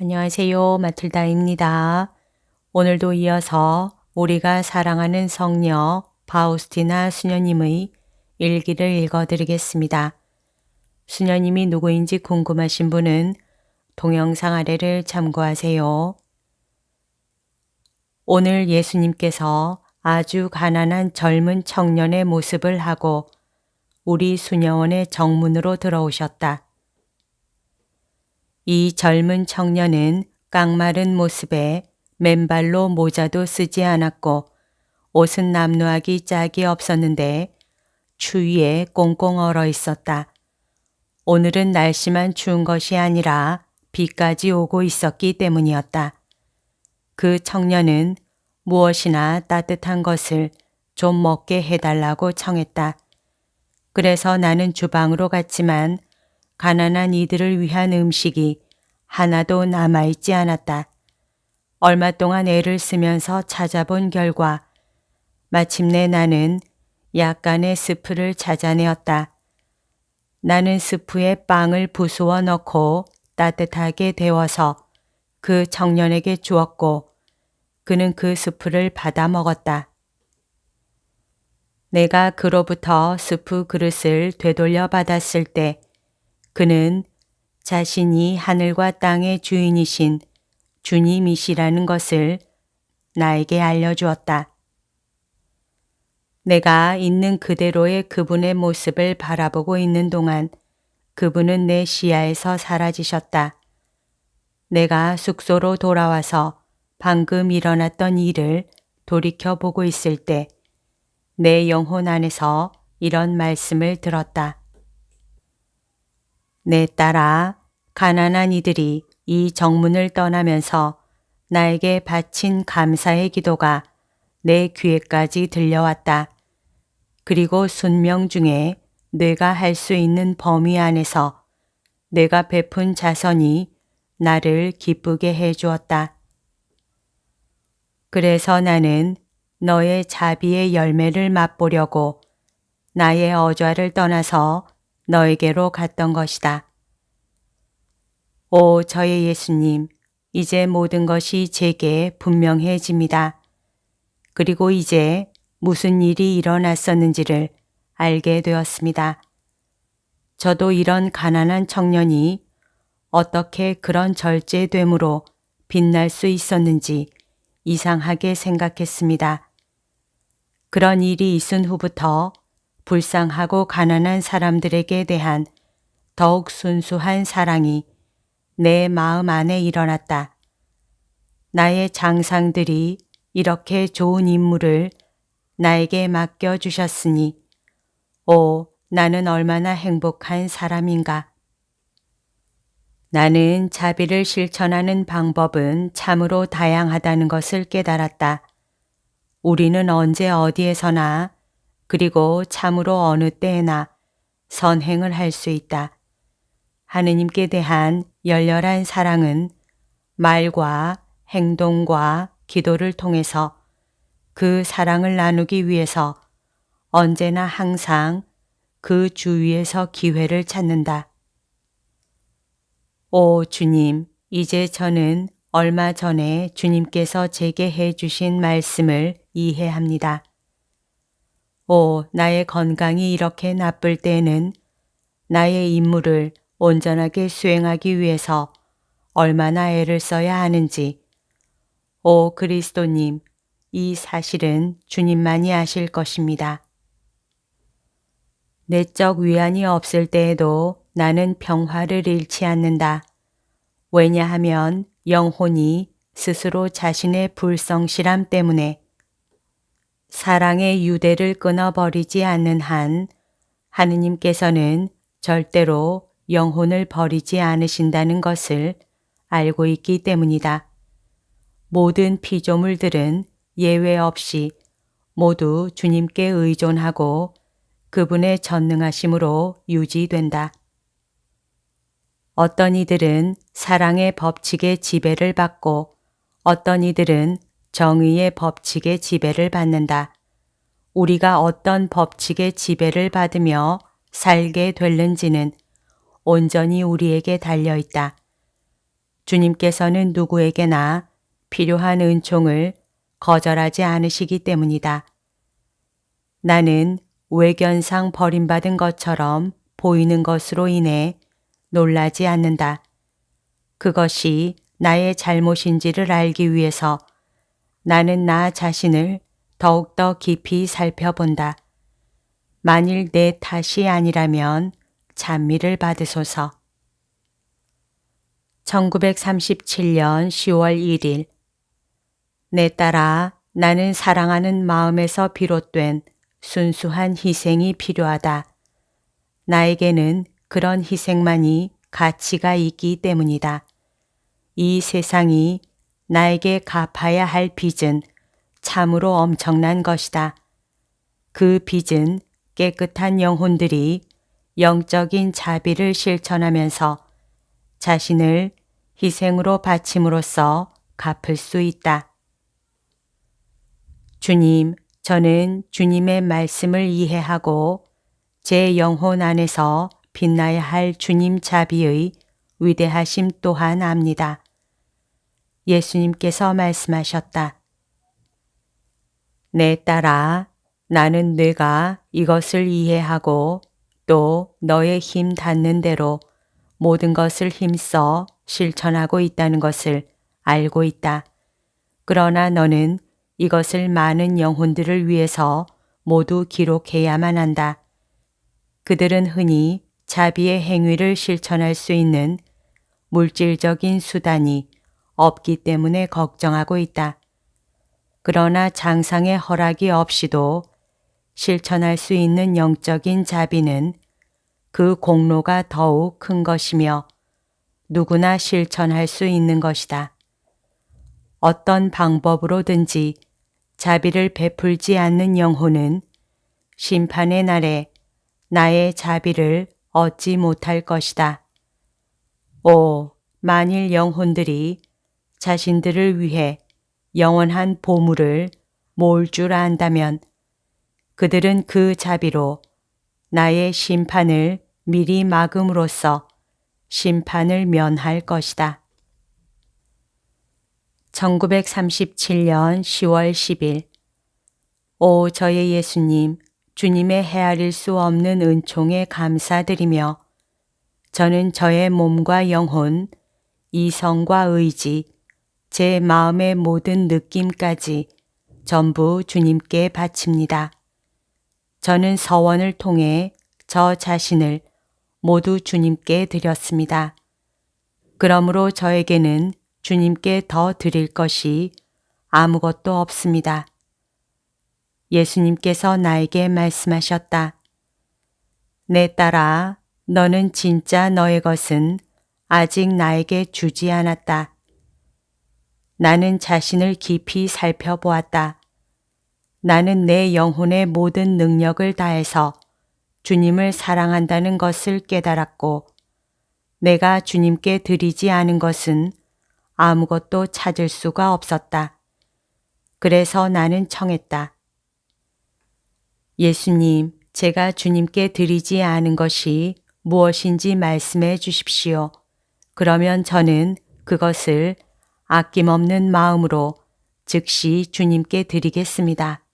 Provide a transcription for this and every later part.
안녕하세요. 마틀다입니다. 오늘도 이어서 우리가 사랑하는 성녀 바우스티나 수녀님의 일기를 읽어드리겠습니다. 수녀님이 누구인지 궁금하신 분은 동영상 아래를 참고하세요. 오늘 예수님께서 아주 가난한 젊은 청년의 모습을 하고 우리 수녀원의 정문으로 들어오셨다. 이 젊은 청년은 깡마른 모습에 맨발로 모자도 쓰지 않았고 옷은 남루하기 짝이 없었는데 추위에 꽁꽁 얼어 있었다. 오늘은 날씨만 추운 것이 아니라 비까지 오고 있었기 때문이었다. 그 청년은 무엇이나 따뜻한 것을 좀 먹게 해달라고 청했다. 그래서 나는 주방으로 갔지만 가난한 이들을 위한 음식이 하나도 남아있지 않았다. 얼마 동안 애를 쓰면서 찾아본 결과 마침내 나는 약간의 스프를 찾아내었다. 나는 스프에 빵을 부수어 넣고 따뜻하게 데워서 그 청년에게 주었고 그는 그 스프를 받아 먹었다. 내가 그로부터 스프 그릇을 되돌려 받았을 때 그는 자신이 하늘과 땅의 주인이신 주님이시라는 것을 나에게 알려주었다. 내가 있는 그대로의 그분의 모습을 바라보고 있는 동안 그분은 내 시야에서 사라지셨다. 내가 숙소로 돌아와서 방금 일어났던 일을 돌이켜 보고 있을 때 내 영혼 안에서 이런 말씀을 들었다. 내 딸아, 가난한 이들이 이 정문을 떠나면서 나에게 바친 감사의 기도가 내 귀에까지 들려왔다. 그리고 순명 중에 내가 할 수 있는 범위 안에서 내가 베푼 자선이 나를 기쁘게 해 주었다. 그래서 나는 너의 자비의 열매를 맛보려고 나의 어좌를 떠나서 너에게로 갔던 것이다. 오, 저의 예수님, 이제 모든 것이 제게 분명해집니다. 그리고 이제 무슨 일이 일어났었는지를 알게 되었습니다. 저도 이런 가난한 청년이 어떻게 그런 절제됨으로 빛날 수 있었는지 이상하게 생각했습니다. 그런 일이 있은 후부터 불쌍하고 가난한 사람들에게 대한 더욱 순수한 사랑이 내 마음 안에 일어났다. 나의 장상들이 이렇게 좋은 임무를 나에게 맡겨주셨으니, 오, 나는 얼마나 행복한 사람인가. 나는 자비를 실천하는 방법은 참으로 다양하다는 것을 깨달았다. 우리는 언제 어디에서나 그리고 참으로 어느 때에나 선행을 할 수 있다. 하느님께 대한 열렬한 사랑은 말과 행동과 기도를 통해서 그 사랑을 나누기 위해서 언제나 항상 그 주위에서 기회를 찾는다. 오 주님, 이제 저는 얼마 전에 주님께서 제게 해 주신 말씀을 이해합니다. 오, 나의 건강이 이렇게 나쁠 때에는 나의 임무를 온전하게 수행하기 위해서 얼마나 애를 써야 하는지, 오 그리스도님, 이 사실은 주님만이 아실 것입니다. 내적 위안이 없을 때에도 나는 평화를 잃지 않는다. 왜냐하면 영혼이 스스로 자신의 불성실함 때문에 사랑의 유대를 끊어버리지 않는 한 하느님께서는 절대로 영혼을 버리지 않으신다는 것을 알고 있기 때문이다. 모든 피조물들은 예외 없이 모두 주님께 의존하고 그분의 전능하심으로 유지된다. 어떤 이들은 사랑의 법칙의 지배를 받고 어떤 이들은 정의의 법칙의 지배를 받는다. 우리가 어떤 법칙의 지배를 받으며 살게 될는지는 온전히 우리에게 달려 있다. 주님께서는 누구에게나 필요한 은총을 거절하지 않으시기 때문이다. 나는 외견상 버림받은 것처럼 보이는 것으로 인해 놀라지 않는다. 그것이 나의 잘못인지를 알기 위해서 나는 나 자신을 더욱더 깊이 살펴본다. 만일 내 탓이 아니라면 찬미를 받으소서. 1937년 10월 1일 내 딸아 나는 사랑하는 마음에서 비롯된 순수한 희생이 필요하다. 나에게는 그런 희생만이 가치가 있기 때문이다. 이 세상이 나에게 갚아야 할 빚은 참으로 엄청난 것이다. 그 빚은 깨끗한 영혼들이 영적인 자비를 실천하면서 자신을 희생으로 바침으로써 갚을 수 있다. 주님, 저는 주님의 말씀을 이해하고 제 영혼 안에서 빛나야 할 주님 자비의 위대하심 또한 압니다. 예수님께서 말씀하셨다. 내 딸아, 나는 내가 이것을 이해하고 또 너의 힘 닿는 대로 모든 것을 힘써 실천하고 있다는 것을 알고 있다. 그러나 너는 이것을 많은 영혼들을 위해서 모두 기록해야만 한다. 그들은 흔히 자비의 행위를 실천할 수 있는 물질적인 수단이 없기 때문에 걱정하고 있다. 그러나 장상의 허락이 없이도 실천할 수 있는 영적인 자비는 그 공로가 더욱 큰 것이며 누구나 실천할 수 있는 것이다. 어떤 방법으로든지 자비를 베풀지 않는 영혼은 심판의 날에 나의 자비를 얻지 못할 것이다. 오, 만일 영혼들이 자신들을 위해 영원한 보물을 모을 줄 안다면 그들은 그 자비로 나의 심판을 미리 막음으로써 심판을 면할 것이다. 1937년 10월 10일 오 저의 예수님, 주님의 헤아릴 수 없는 은총에 감사드리며 저는 저의 몸과 영혼, 이성과 의지, 제 마음의 모든 느낌까지 전부 주님께 바칩니다. 저는 서원을 통해 저 자신을 모두 주님께 드렸습니다. 그러므로 저에게는 주님께 더 드릴 것이 아무것도 없습니다. 예수님께서 나에게 말씀하셨다. 내 딸아, 너는 진짜 너의 것은 아직 나에게 주지 않았다. 나는 자신을 깊이 살펴보았다. 나는 내 영혼의 모든 능력을 다해서 주님을 사랑한다는 것을 깨달았고, 내가 주님께 드리지 않은 것은 아무것도 찾을 수가 없었다. 그래서 나는 청했다. 예수님, 제가 주님께 드리지 않은 것이 무엇인지 말씀해 주십시오. 그러면 저는 그것을 아낌없는 마음으로 즉시 주님께 드리겠습니다.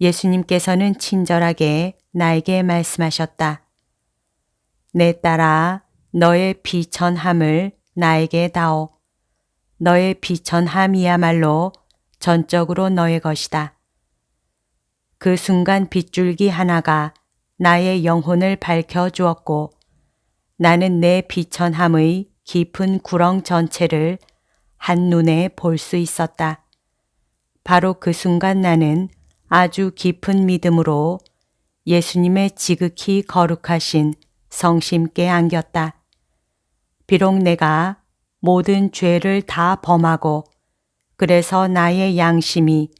예수님께서는 친절하게 나에게 말씀하셨다. 내 딸아, 너의 비천함을 나에게 다오. 너의 비천함이야말로 전적으로 너의 것이다. 그 순간 빗줄기 하나가 나의 영혼을 밝혀 주었고 나는 내 비천함의 깊은 구렁 전체를 한눈에 볼 수 있었다. 바로 그 순간 나는 아주 깊은 믿음으로 예수님의 지극히 거룩하신 성심께 안겼다. 비록 내가 모든 죄를 다 범하고 그래서 나의 양심이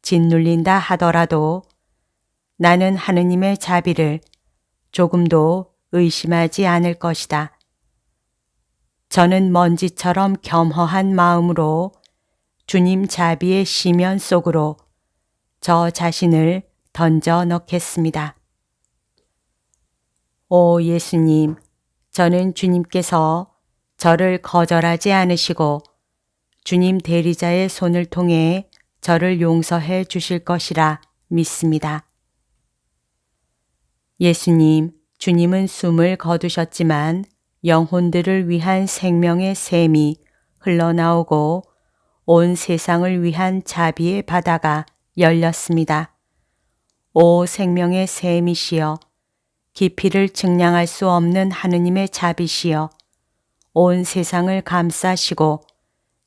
짓눌린다 하더라도 나는 하느님의 자비를 조금도 의심하지 않을 것이다. 저는 먼지처럼 겸허한 마음으로 주님 자비의 시면 속으로 저 자신을 던져 넣겠습니다. 오 예수님, 저는 주님께서 저를 거절하지 않으시고 주님 대리자의 손을 통해 저를 용서해 주실 것이라 믿습니다. 예수님, 주님은 숨을 거두셨지만 영혼들을 위한 생명의 샘이 흘러나오고 온 세상을 위한 자비의 바다가 열렸습니다. 오 생명의 샘이시여, 깊이를 측량할 수 없는 하느님의 자비시여, 온 세상을 감싸시고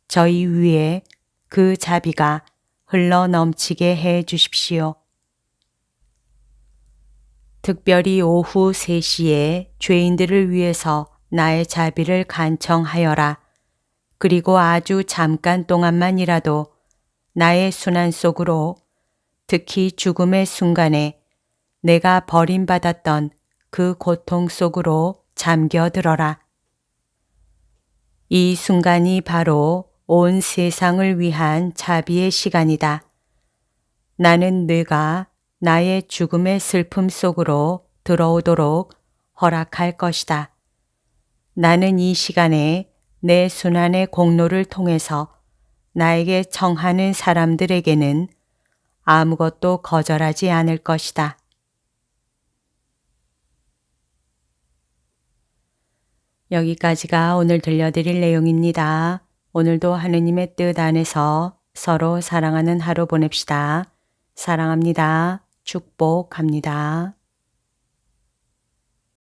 저희 위에 그 자비가 흘러 넘치게 해 주십시오. 특별히 오후 3시에 죄인들을 위해서 나의 자비를 간청하여라. 그리고 아주 잠깐 동안만이라도 나의 순환 속으로 특히 죽음의 순간에 내가 버림받았던 그 고통 속으로 잠겨들어라. 이 순간이 바로 온 세상을 위한 자비의 시간이다. 나는 네가 나의 죽음의 슬픔 속으로 들어오도록 허락할 것이다. 나는 이 시간에 내 순환의 공로를 통해서 나에게 청하는 사람들에게는 아무것도 거절하지 않을 것이다. 여기까지가 오늘 들려드릴 내용입니다. 오늘도 하느님의 뜻 안에서 서로 사랑하는 하루 보냅시다. 사랑합니다. 축복합니다.